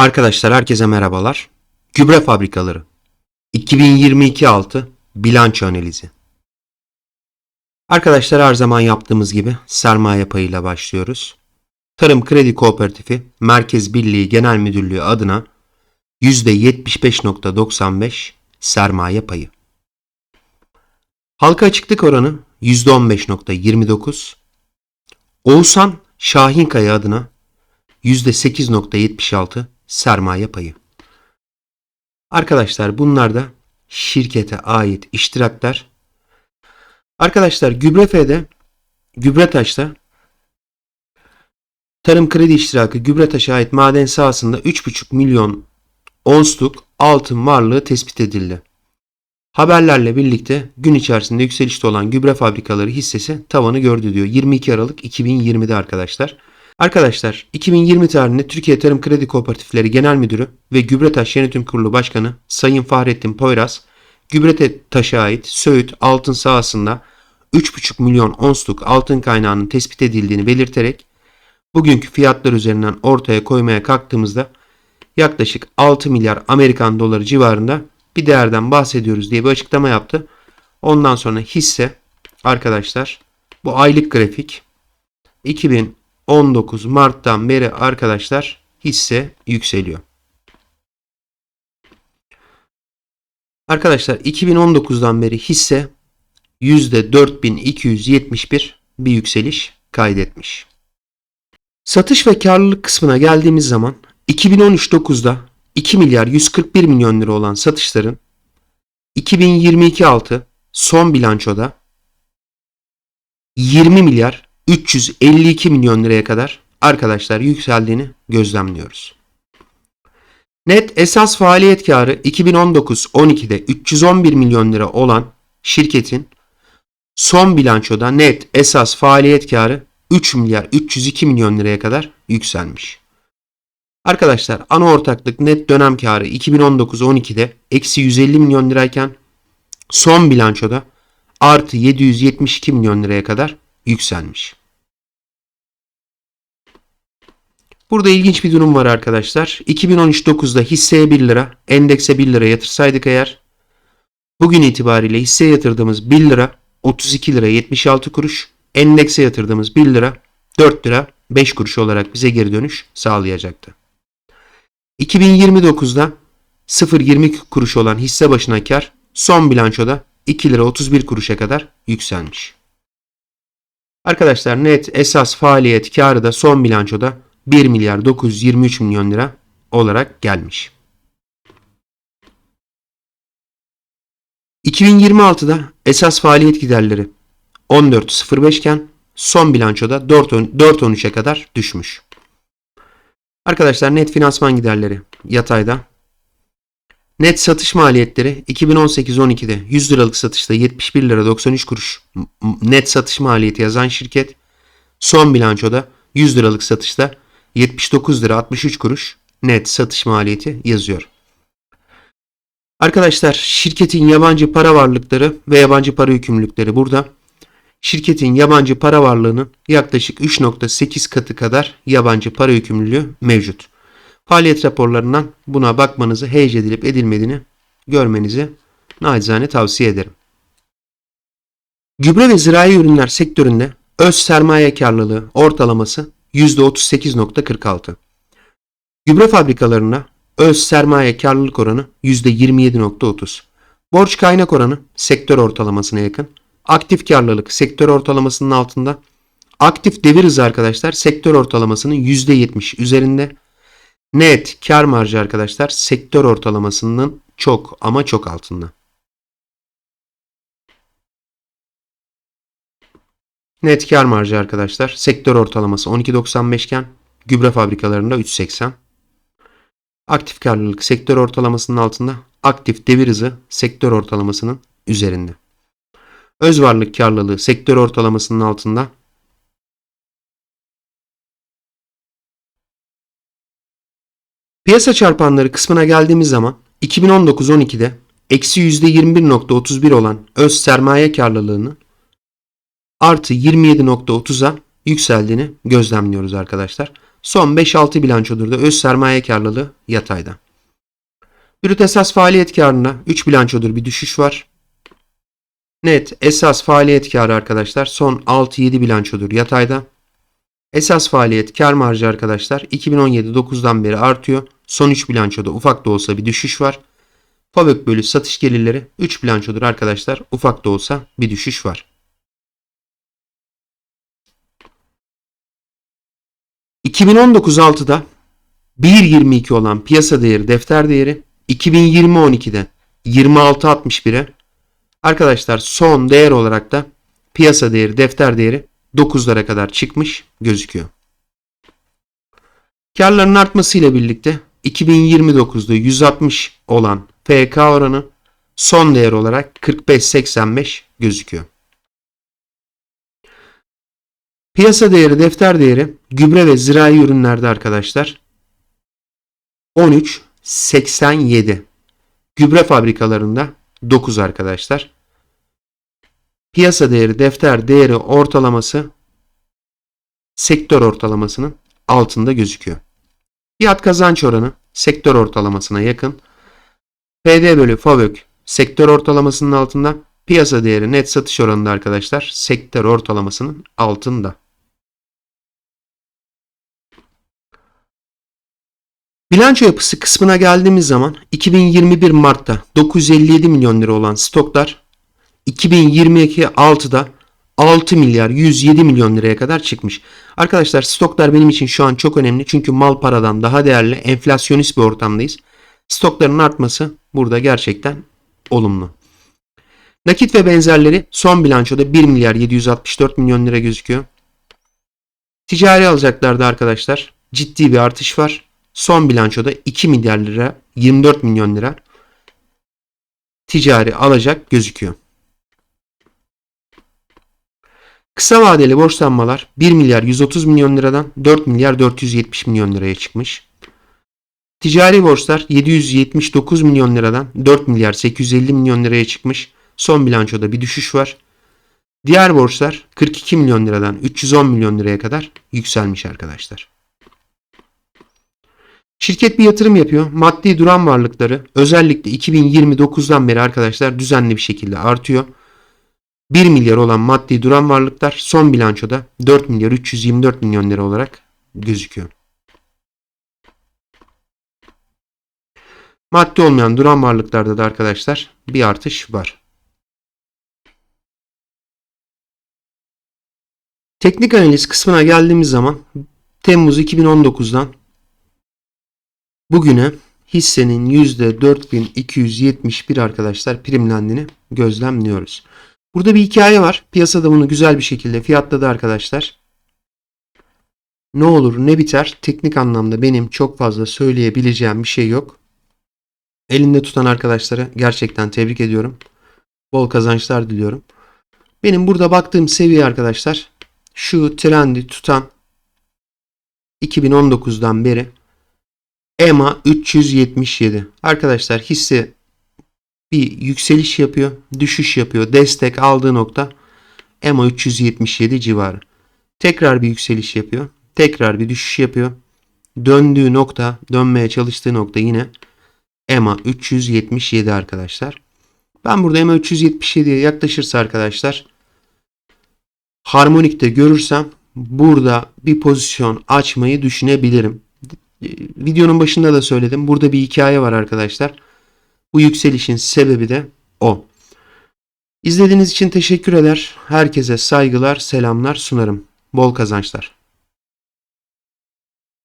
Arkadaşlar herkese merhabalar. Gübre fabrikaları 2022 6 bilanço analizi. Arkadaşlar her zaman yaptığımız gibi sermaye payıyla başlıyoruz. Tarım Kredi Kooperatifi Merkez Birliği Genel Müdürlüğü adına %75.95 sermaye payı. Halka açıklık oranı %15.29. Oğuzhan Şahinkaya adına %8.76 sermaye payı. Arkadaşlar bunlar da şirkete ait iştirakler. Arkadaşlar Gübrefe'de, Gübretaş'ta Tarım Kredi İştirakı Gübretaş'a ait maden sahasında 3,5 milyon onsluk altın varlığı tespit edildi. Haberlerle birlikte gün içerisinde yükselişte olan gübre fabrikaları hissesi tavanı gördü diyor. 22 Aralık 2020'de arkadaşlar. Arkadaşlar 2020 tarihinde Türkiye Tarım Kredi Kooperatifleri Genel Müdürü ve Gübretaş Yönetim Kurulu Başkanı Sayın Fahrettin Poyraz, Gübretaş'a ait Söğüt altın sahasında 3,5 milyon onsluk altın kaynağının tespit edildiğini belirterek bugünkü fiyatlar üzerinden ortaya koymaya kalktığımızda yaklaşık 6 milyar Amerikan doları civarında bir değerden bahsediyoruz diye bir açıklama yaptı. Ondan sonra hisse arkadaşlar bu aylık grafik 2019 Mart'tan beri arkadaşlar hisse yükseliyor. Arkadaşlar 2019'dan beri hisse %4271 bir yükseliş kaydetmiş. Satış ve karlılık kısmına geldiğimiz zaman 2013-9'da 2 milyar 141 milyon lira olan satışların 2022 altı son bilançoda 20 milyar 352 milyon liraya kadar arkadaşlar yükseldiğini gözlemliyoruz. Net esas faaliyet karı 2019-12'de 311 milyon lira olan şirketin son bilançoda net esas faaliyet karı 3 milyar 302 milyon liraya kadar yükselmiş. Arkadaşlar ana ortaklık net dönem karı 2019-12'de eksi 150 milyon lirayken son bilançoda artı 772 milyon liraya kadar yükselmiş. Burada ilginç bir durum var arkadaşlar. 2013-9'da hisseye 1 lira, endekse 1 lira yatırsaydık eğer bugün itibariyle hisseye yatırdığımız 1 lira 32 lira 76 kuruş, endekse yatırdığımız 1 lira 4 lira 5 kuruş olarak bize geri dönüş sağlayacaktı. 2029'da 0.20 kuruş olan hisse başına kar son bilançoda 2 lira 31 kuruşa kadar yükselmiş. Arkadaşlar net esas faaliyet karı da son bilançoda 1 milyar 923 milyon lira olarak gelmiş. 2026'da esas faaliyet giderleri 14.05 iken son bilançoda 4.13'e kadar düşmüş. Arkadaşlar net finansman giderleri yatayda. Net satış maliyetleri 2018-12'de 100 liralık satışta 71 lira 93 kuruş net satış maliyeti yazan şirket son bilançoda 100 liralık satışta 79 lira 63 kuruş net satış maliyeti yazıyor. Arkadaşlar şirketin yabancı para varlıkları ve yabancı para yükümlülükleri burada. Şirketin yabancı para varlığının yaklaşık 3.8 katı kadar yabancı para yükümlülüğü mevcut. Faaliyet raporlarından buna bakmanızı heyece edilip edilmediğini görmenizi nacizane tavsiye ederim. Gübre ve zirai ürünler sektöründe öz sermaye karlılığı ortalaması %38.46. Gübre fabrikalarına öz sermaye karlılık oranı %27.30. Borç kaynak oranı sektör ortalamasına yakın. Aktif karlılık sektör ortalamasının altında. Aktif devir hızı arkadaşlar sektör ortalamasının %70 üzerinde. Net kar marjı arkadaşlar sektör ortalamasının çok ama çok altında. Net kar marjı arkadaşlar sektör ortalaması 12.95 iken gübre fabrikalarında 3.80. Aktif karlılık sektör ortalamasının altında, aktif devir hızı sektör ortalamasının üzerinde. Öz varlık karlılığı sektör ortalamasının altında. Piyasa çarpanları kısmına geldiğimiz zaman 2019-12'de eksi %21.31 olan öz sermaye karlılığını artı 27.30'a yükseldiğini gözlemliyoruz arkadaşlar. Son 5-6 bilançodur da öz sermaye karlılığı yatayda. Brüt esas faaliyet karına 3 bilançodur bir düşüş var. Net esas faaliyet karı arkadaşlar son 6-7 bilançodur yatayda. Esas faaliyet kar marjı arkadaşlar 2017-9'dan beri artıyor. Son 3 bilançoda ufak da olsa bir düşüş var. FAVÖK bölü satış gelirleri 3 bilançodur arkadaşlar. Ufak da olsa bir düşüş var. 2019-6'da 1.22 olan piyasa değeri defter değeri 2020-12'de 26.61'e arkadaşlar son değer olarak da piyasa değeri defter değeri 9'lara kadar çıkmış gözüküyor. Karların artmasıyla birlikte 2029'da 160 olan FK oranı son değer olarak 45.85 gözüküyor. Piyasa değeri, defter değeri gübre ve zirai ürünlerde arkadaşlar 13.87. Gübre fabrikalarında 9 arkadaşlar. Piyasa değeri, defter değeri ortalaması sektör ortalamasının altında gözüküyor. Fiyat kazanç oranı sektör ortalamasına yakın. PD bölü FAVÖK sektör ortalamasının altında. Piyasa değeri net satış oranında arkadaşlar sektör ortalamasının altında. Bilanço yapısı kısmına geldiğimiz zaman 2021 Mart'ta 957 milyon lira olan stoklar 2022 6'da 6 milyar 107 milyon liraya kadar çıkmış. Arkadaşlar stoklar benim için şu an çok önemli çünkü mal paradan daha değerli enflasyonist bir ortamdayız. Stokların artması burada gerçekten olumlu. Nakit ve benzerleri son bilançoda 1 milyar 764 milyon lira gözüküyor. Ticari alacaklarda arkadaşlar ciddi bir artış var. Son bilançoda 2 milyar lira 24 milyon lira ticari alacak gözüküyor. Kısa vadeli borçlanmalar 1 milyar 130 milyon liradan 4 milyar 470 milyon liraya çıkmış. Ticari borçlar 779 milyon liradan 4 milyar 850 milyon liraya çıkmış. Son bilançoda bir düşüş var. Diğer borçlar 42 milyon liradan 310 milyon liraya kadar yükselmiş arkadaşlar. Şirket bir yatırım yapıyor. Maddi duran varlıkları özellikle 2029'dan beri arkadaşlar düzenli bir şekilde artıyor. 1 milyar olan maddi duran varlıklar son bilançoda 4 milyar 324 milyon lira olarak gözüküyor. Maddi olmayan duran varlıklarda da arkadaşlar bir artış var. Teknik analiz kısmına geldiğimiz zaman Temmuz 2019'dan bugüne hissenin %4271 arkadaşlar primlendiğini gözlemliyoruz. Burada bir hikaye var. Piyasada bunu güzel bir şekilde fiyatladı arkadaşlar. Ne olur ne biter teknik anlamda benim çok fazla söyleyebileceğim bir şey yok. Elinde tutan arkadaşlara gerçekten tebrik ediyorum. Bol kazançlar diliyorum. Benim burada baktığım seviye arkadaşlar şu trendi tutan 2019'dan beri EMA 377. Arkadaşlar hisse bir yükseliş yapıyor, düşüş yapıyor. Destek aldığı nokta EMA 377 civarı. Tekrar bir yükseliş yapıyor. Tekrar bir düşüş yapıyor. Döndüğü nokta, dönmeye çalıştığı nokta yine EMA 377 arkadaşlar. Ben burada EMA 377'ye yaklaşırsa arkadaşlar harmonikte görürsem burada bir pozisyon açmayı düşünebilirim. Videonun başında da söyledim. Burada bir hikaye var arkadaşlar. Bu yükselişin sebebi de o. İzlediğiniz için teşekkür eder. Herkese saygılar, selamlar sunarım. Bol kazançlar.